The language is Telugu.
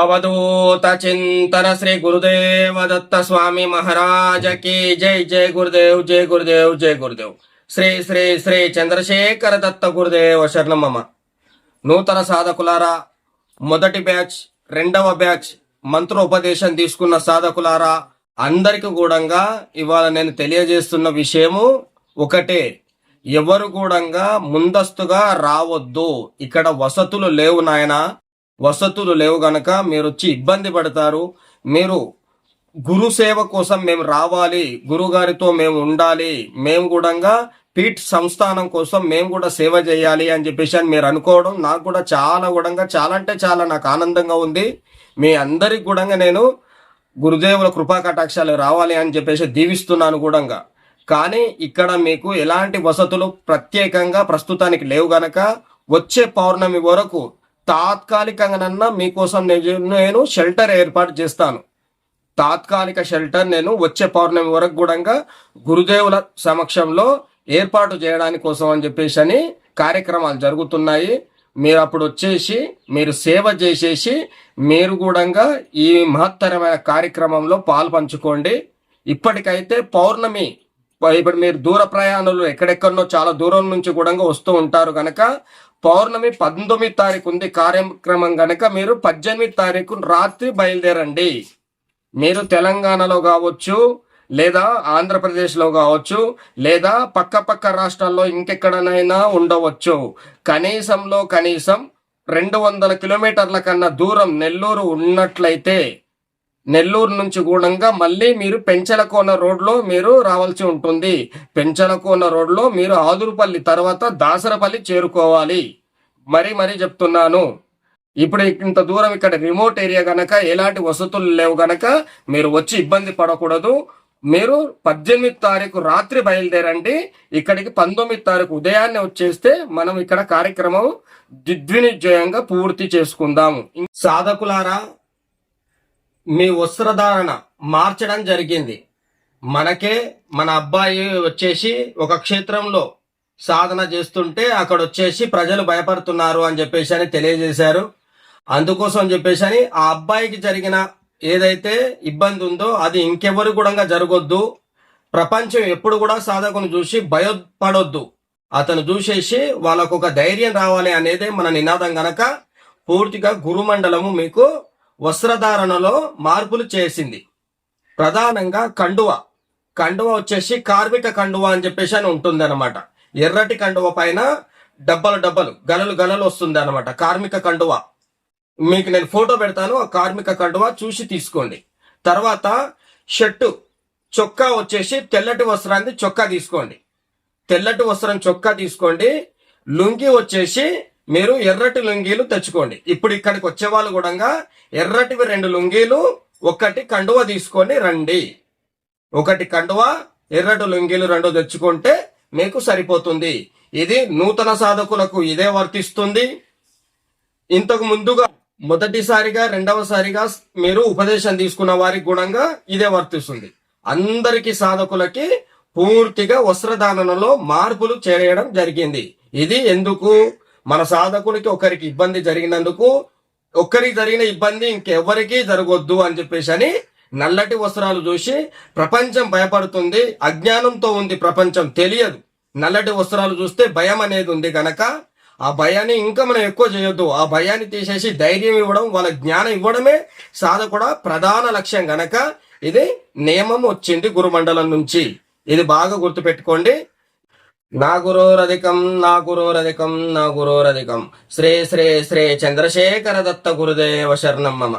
అవధూత చింతన శ్రీ గురుదేవ దత్త స్వామి మహారాజ కి జై జై గురుదేవ్ జై గురుదేవ్ జై గురుదేవ్ శ్రీ శ్రీ శ్రీ చంద్రశేఖర దత్త గురుదేవ శరణమమ్మ నూతన సాధకులారా మొదటి బ్యాచ్ రెండవ బ్యాచ్ మంత్రోపదేశం తీసుకున్న సాధకులారా అందరికి కూడంగా ఇవాళ నేను తెలియజేస్తున్న విషయము ఒకటే. ఎవరు కూడా ముందస్తుగా రావద్దు. ఇక్కడ వసతులు లేవు నాయనా. వసతులు లేవు గనక మీరు వచ్చి ఇబ్బంది పడతారు. మీరు గురు సేవ కోసం మేము రావాలి. గురుగారితో మేము ఉండాలి. మేము కూడా పీఠ్ సంస్థానం కోసం మేము కూడా సేవ చేయాలి అని చెప్పేసి అని మీరు అనుకోవడం నాకు కూడా చాలా కూడా చాలా అంటే చాలా నాకు ఆనందంగా ఉంది. మీ అందరికి కూడా నేను గురుదేవుల కృపా కటాక్షాలు రావాలి అని చెప్పేసి దీవిస్తున్నాను కూడా కానీ ఇక్కడ మీకు ఎలాంటి వసతులు ప్రత్యేకంగా ప్రస్తుతానికి లేవు గనక వచ్చే పౌర్ణమి వరకు తాత్కాలికంగానన్నా మీకోసం నేను నేను షెల్టర్ ఏర్పాటు చేస్తాను. తాత్కాలిక షెల్టర్ నేను వచ్చే పౌర్ణమి వరకు కూడా గురుదేవుల సమక్షంలో ఏర్పాటు చేయడానికి కోసం అని చెప్పేసి అని కార్యక్రమాలు జరుగుతున్నాయి. మీరు అప్పుడు వచ్చేసి మీరు సేవ చేసేసి మీరు కూడా ఈ మహత్తరమైన కార్యక్రమంలో పాలు పంచుకోండి ఇప్పటికైతే పౌర్ణమి ఇప్పుడు మీరు దూర ప్రయాణాలు ఎక్కడెక్కడనో చాలా దూరం నుంచి కూడా వస్తూ ఉంటారు కనుక పౌర్ణమి పంతొమ్మిది తారీఖు ఉంది. కార్యక్రమం గనక మీరు పద్దెనిమిది తారీఖు రాత్రి బయలుదేరండి. మీరు తెలంగాణలో కావచ్చు లేదా ఆంధ్రప్రదేశ్లో కావచ్చు లేదా పక్క పక్క రాష్ట్రాల్లో ఇంకెక్కడనైనా ఉండవచ్చు. కనీసంలో కనీసం రెండు వందల కిలోమీటర్ల కన్నా దూరం నెల్లూరు ఉన్నట్లయితే నెల్లూరు నుంచి కూడంగా మళ్ళీ మీరు పెంచలకోన రోడ్లో మీరు రావాల్సి ఉంటుంది. పెంచలకోన రోడ్లో మీరు ఆదురుపల్లి తర్వాత దాసరపల్లి చేరుకోవాలి. మరీ మరీ చెప్తున్నాను. ఇప్పుడు ఇంత దూరం ఇక్కడ రిమోట్ ఏరియా గనక ఎలాంటి వసతులు లేవు గనక మీరు వచ్చి ఇబ్బంది పడకూడదు. మీరు పద్దెనిమిది తారీఖు రాత్రి బయలుదేరండి. ఇక్కడికి పంతొమ్మిది తారీఖు ఉదయాన్నే వచ్చేస్తే మనం ఇక్కడ కార్యక్రమం దిగ్వినిజయంగా పూర్తి చేసుకుందాము. సాధకులారా మీ వస్త్రధారణ మార్చడం జరిగింది. మనకే మన అబ్బాయి వచ్చేసి ఒక క్షేత్రంలో సాధన చేస్తుంటే అక్కడ వచ్చేసి ప్రజలు భయపడుతున్నారు అని చెప్పేసి అని తెలియజేశారు. అందుకోసం చెప్పేసి అని ఆ అబ్బాయికి జరిగిన ఏదైతే ఇబ్బంది ఉందో అది ఇంకెవరు కూడా జరగొద్దు. ప్రపంచం ఎప్పుడు కూడా సాధకును చూసి భయపడొద్దు. అతను చూసేసి వాళ్ళకు ఒక ధైర్యం రావాలి అనేదే మన నినాదం గనక పూర్తిగా గురుమండలము మీకు వస్త్రధారణలో మార్పులు చేసింది. ప్రధానంగా కండువ. కండువ వచ్చేసి కార్మిక కండువ అని చెప్పేసి అని ఉంటుంది అనమాట ఎర్రటి కండువ పైన డబ్బలు డబ్బలు గలలు గలలు వస్తుంది అనమాట కార్మిక కండువ. మీకు నేను ఫోటో పెడతాను ఆ కార్మిక కండువ చూసి తీసుకోండి. తర్వాత షర్టు. చొక్కా వచ్చేసి తెల్లటి వస్త్రాన్ని చొక్కా తీసుకోండి. తెల్లటి వస్త్రం చొక్కా తీసుకోండి. లుంగి వచ్చేసి మీరు ఎర్రటి లుంగీలు తెచ్చుకోండి. ఇప్పుడు ఇక్కడికి వచ్చే వాళ్ళు కూడా ఎర్రటివి రెండు లుంగీలు ఒకటి కండువ తీసుకొని రండి. ఒకటి కండువ ఎర్రటి లుంగీలు రెండు తెచ్చుకుంటే మీకు సరిపోతుంది. ఇది నూతన సాధకులకు ఇదే వర్తిస్తుంది. ఇంతకు ముందుగా మొదటిసారిగా రెండవసారిగా మీరు ఉపదేశం తీసుకున్న వారికి గుణంగా ఇదే వర్తిస్తుంది. అందరికీ సాధకులకి పూర్తిగా వస్త్రదానంలో మార్పులు చేయడం జరిగింది. ఇది ఎందుకు? మన సాధకునికి ఒకరికి ఇబ్బంది జరిగినందుకు ఒక్కరికి జరిగిన ఇబ్బంది ఇంకెవ్వరికీ జరగొద్దు అని చెప్పేసి అని నల్లటి వస్త్రాలు చూసి ప్రపంచం భయపడుతుంది అజ్ఞానంతో ఉంది ప్రపంచం తెలియదు. నల్లటి వస్త్రాలు చూస్తే భయం అనేది ఉంది గనక ఆ భయాన్ని ఇంకా మనం ఎక్కువ చేయొద్దు. ఆ భయాన్ని తీసేసి ధైర్యం ఇవ్వడం వాళ్ళ జ్ఞానం ఇవ్వడమే సాధకుడ ప్రధాన లక్ష్యం గనక ఇది నియమం వచ్చింది గురుమండలం నుంచి. ఇది బాగా గుర్తుపెట్టుకోండి. నా గురోరధికం నా గురోరధికం నా గురోరధికం. శ్రీ శ్రీ శ్రీ చంద్రశేఖర దత్త గురుదేవ శరణం మమ.